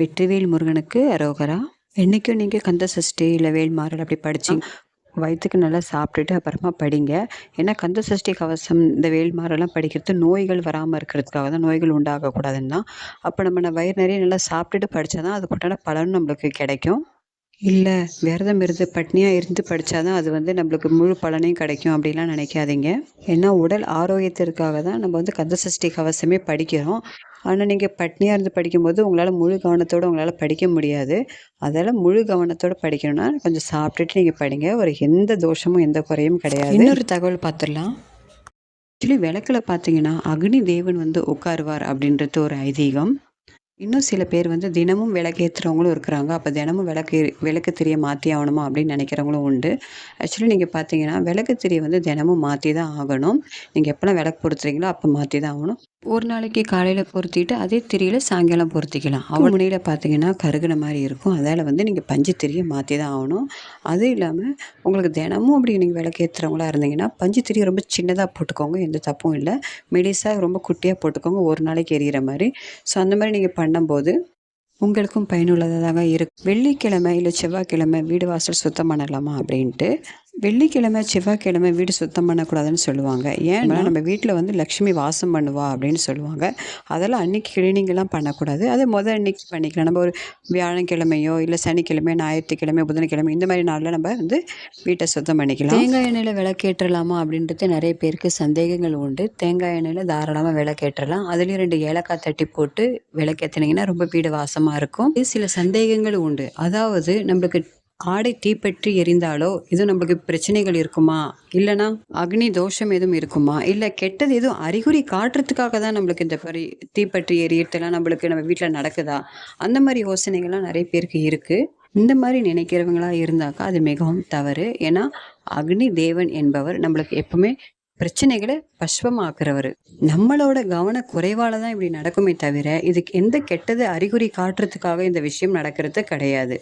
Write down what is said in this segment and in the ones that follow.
வெற்றிவேல் முருகனுக்கு அரோகரா. என்றைக்கும் நீங்கள் கந்த சஷ்டி இல்லை வேல்மாறல் அப்படி படிச்சிங்க வயிற்றுக்கு நல்லா சாப்பிட்டுட்டு அப்புறமா படிங்க. ஏன்னா கந்த சஷ்டி கவசம் இந்த வேல்மாரெல்லாம் படிக்கிறது நோய்கள் வராமல் இருக்கிறதுக்காக தான் நோய்கள் உண்டாகக்கூடாதுன்னு தான். அப்போ நம்ம வயிறு நிறைய நல்லா சாப்பிட்டுட்டு படித்தா தான் அதுக்குண்டான பலன் நம்மளுக்கு கிடைக்கும். இல்லை விரதம் இருந்து பட்னியாக இருந்து படித்தா தான் அது வந்து நம்மளுக்கு முழு பலனையும் கிடைக்கும் அப்படிலாம் நினைக்காதீங்க. ஏன்னா உடல் ஆரோக்கியத்திற்காக தான் நம்ம வந்து கந்த சஷ்டி கவசமே படிக்கிறோம். ஆனால் நீங்கள் பட்னியாக இருந்து படிக்கும்போது உங்களால் முழு கவனத்தோடு உங்களால் படிக்க முடியாது. அதெல்லாம் முழு கவனத்தோடு படிக்கணும்னா கொஞ்சம் சாப்பிட்டுட்டு நீங்கள் படிங்க. ஒரு எந்த தோஷமும் எந்த குறையும் கிடையாது. இன்னொரு தகவல் பார்த்துடலாம் ஆக்சுவலி விளக்கில் பார்த்தீங்கன்னா அக்னி தேவன் வந்து உட்காருவார் அப்படின்றது ஒரு ஐதீகம். இன்னும் சில பேர் வந்து தினமும் விளக்கேற்றுறவங்களும் இருக்கிறாங்க. அப்போ தினமும் விளக்கு விளக்கு திரியை மாற்றி ஆகணுமா அப்படின்னு நினைக்கிறவங்களும் உண்டு. ஆக்சுவலி நீங்கள் பார்த்தீங்கன்னா விளக்கு திரியை வந்து தினமும் மாற்றி தான் ஆகணும். நீங்கள் எப்போல்லாம் விளக்கு பொருத்துறீங்களோ அப்போ மாற்றி தான் ஆகணும். ஒரு நாளைக்கு காலையில் பொருத்திட்டு அதே திரியில் சாயங்காலம் பொருத்திக்கலாம். அவள் முனையில் பார்த்தீங்கன்னா கருகுன மாதிரி இருக்கும். அதால் வந்து நீங்கள் பஞ்சு திரியை மாற்றி தான் ஆகணும். அதுவும் இல்லாமல் உங்களுக்கு தினமும் அப்படி நீங்கள் விளக்கேற்றுறவங்களா இருந்தீங்கன்னா பஞ்சு திரியை ரொம்ப சின்னதாக போட்டுக்கோங்க. எந்த தப்பும் இல்லை. மெடிஸாக ரொம்ப குட்டியாக போட்டுக்கோங்க. ஒரு நாளைக்கு எரியிற மாதிரி. ஸோ அந்த மாதிரி நீங்கள் பண்ணும்போது உங்களுக்கும் பயனுள்ளதாக இருக்கும். வெள்ளிக்கிழமை இல்லை செவ்வாய்க்கிழமை வீடு வாசல் சுத்தம் பண்ணலாமா அப்படின்ட்டு வெள்ளிக்கிழமை செவ்வாய்க்கிழமை வீடு சுத்தம் பண்ணக்கூடாதுன்னு சொல்லுவாங்க. ஏன்னா நம்ம வீட்டில் வந்து லக்ஷ்மி வாசம் பண்ணுவா அப்படின்னு சொல்லுவாங்க. அதெல்லாம் அன்றைக்கி கிளீனிங்கெல்லாம் பண்ணக்கூடாது. அதை முதல் அன்றைக்கி பண்ணிக்கலாம். நம்ம ஒரு வியாழக்கிழமையோ இல்லை சனிக்கிழமை ஞாயிற்றுக்கிழமை புதன்கிழமை இந்த மாதிரி நாளில் நம்ம வந்து வீட்டை சுத்தம் பண்ணிக்கலாம். தேங்காய் எண்ணெயில் விளக்கேற்றலாமா அப்படின்றது நிறைய பேருக்கு சந்தேகங்கள் உண்டு. தேங்காய் எண்ணெயில் தாராளமாக விளக்கேற்றலாம். அதுலேயும் ரெண்டு ஏலக்காய் தட்டி போட்டு விளக்கேற்றினீங்கன்னா ரொம்ப வீடு வாசமாக இருக்கும். சில சந்தேகங்கள் உண்டு. அதாவது நம்மளுக்கு ஆடை தீப்பற்றி எரிந்தாலோ எதுவும் நம்மளுக்கு பிரச்சனைகள் இருக்குமா? இல்லைனா அக்னி தோஷம் எதுவும் இருக்குமா? இல்லை கெட்டது எதுவும் அறிகுறி காட்டுறதுக்காக தான் நம்மளுக்கு இந்த மாதிரி தீப்பற்றி எரியறதுலாம் நம்மளுக்கு நம்ம வீட்டில் நடக்குதா? அந்த மாதிரி யோசனைகள்லாம் நிறைய பேருக்கு இருக்குது இந்த மாதிரி நினைக்கிறவங்களா இருந்தாக்கா அது மிகவும் தவறு. ஏன்னா அக்னி தேவன் என்பவர் நம்மளுக்கு எப்பவுமே பிரச்சனைகளை பஸ்வமாக்குறவர். நம்மளோட கவன குறைவால தான் இப்படி நடக்குமே தவிர இதுக்கு எந்த கெட்டது அறிகுறி காட்டுறதுக்காக இந்த விஷயம் நடக்கிறது கிடையாது.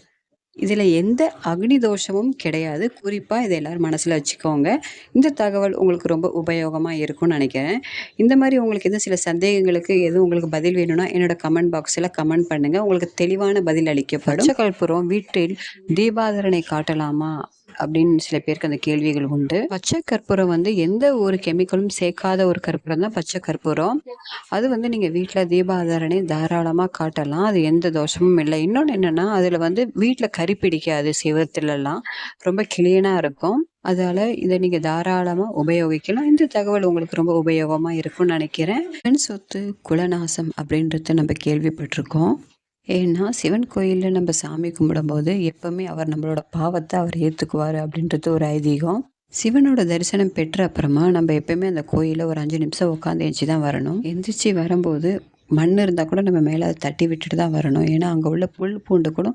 இதில் எந்த அக்னி தோஷமும் கிடையாது. குறிப்பாக இதை எல்லோரும் மனசில் வச்சுக்கோங்க. இந்த தகவல் உங்களுக்கு ரொம்ப உபயோகமாக இருக்கும்னு நினைக்கிறேன். இந்த மாதிரி உங்களுக்கு எதுவும் சில சந்தேகங்களுக்கு எதுவும் உங்களுக்கு பதில் வேணும்னா என்னோடய கமெண்ட் பாக்ஸில் கமெண்ட் பண்ணுங்கள் உங்களுக்கு தெளிவான பதில் அளிக்கப்படும். கற்பூரம் வீட்டில் தீபாதரனை காட்டலாமா? அப்படின்னு சில பேருக்கு அந்த கேள்விகள் உண்டு. பச்சை கற்பூரம் வந்து எந்த ஒரு கெமிக்கலும் சேர்க்காத ஒரு கற்பூரம் தான் பச்சை கற்பூரம். அது வந்து நீங்கள் வீட்டில் தீபாதாரணை தாராளமாக காட்டலாம். அது எந்த தோஷமும் இல்லை. இன்னொன்று என்னென்னா அதில் வந்து வீட்டில் கறி பிடிக்காது சிவத்துலலாம். ரொம்ப கிளீனாக இருக்கும். அதால் இதை நீங்கள் தாராளமாக உபயோகிக்கலாம். இந்த தகவல் உங்களுக்கு ரொம்ப உபயோகமாக இருக்கும்னு நினைக்கிறேன். பெண் சொத்து குலநாசம் அப்படின்றத நம்ம கேள்விப்பட்டிருக்கோம். ஏன்னா சிவன் கோயிலில் நம்ம சாமி கும்பிடும்போது எப்போவுமே அவர் நம்மளோட பாவத்தை அவர் ஏற்றுக்குவார் அப்படின்றது ஒரு ஐதீகம். சிவனோட தரிசனம் பெற்ற அப்புறமா நம்ம எப்போயுமே அந்த கோயிலில் ஒரு அஞ்சு நிமிஷம் உட்காந்து எழுச்சி தான் வரணும். எந்திரிச்சு வரும்போது மண் இருந்தால் கூட நம்ம மேலே அதை தட்டி விட்டுட்டு தான் வரணும். ஏன்னா அங்கே உள்ள புல் பூண்டு கூட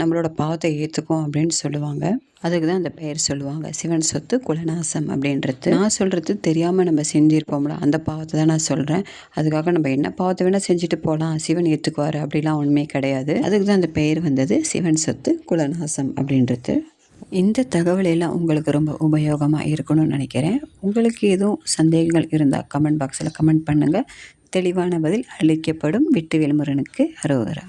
நம்மளோட பாவத்தை ஏற்றுக்கும் அப்படின்னு சொல்லுவாங்க. அதுக்கு தான் அந்த பெயர் சொல்லுவாங்க. சிவன் சொத்து குலநாசம் அப்படின்றது. நான் சொல்கிறது தெரியாமல் நம்ம செஞ்சுருப்போம்ல அந்த பாவத்தை தான் நான் சொல்கிறேன் அதுக்காக நம்ம என்ன பாவத்தை வேணால் செஞ்சுட்டு போகலாம் சிவன் ஏற்றுக்குவார் அப்படிலாம் உண்மை கிடையாது. அதுக்கு தான் அந்த பெயர் வந்தது சிவன் சொத்து குலநாசம் அப்படின்றது. இந்த தகவல் எல்லாம் உங்களுக்கு ரொம்ப உபயோகமாக இருக்கணும்னு நினைக்கிறேன். உங்களுக்கு எதுவும் சந்தேகங்கள் இருந்தால் கமெண்ட் பாக்ஸில் கமெண்ட் பண்ணுங்கள் தெளிவான பதில் அளிக்கப்படும் விட்டு வேல்முருகனுக்கு அரோகரா.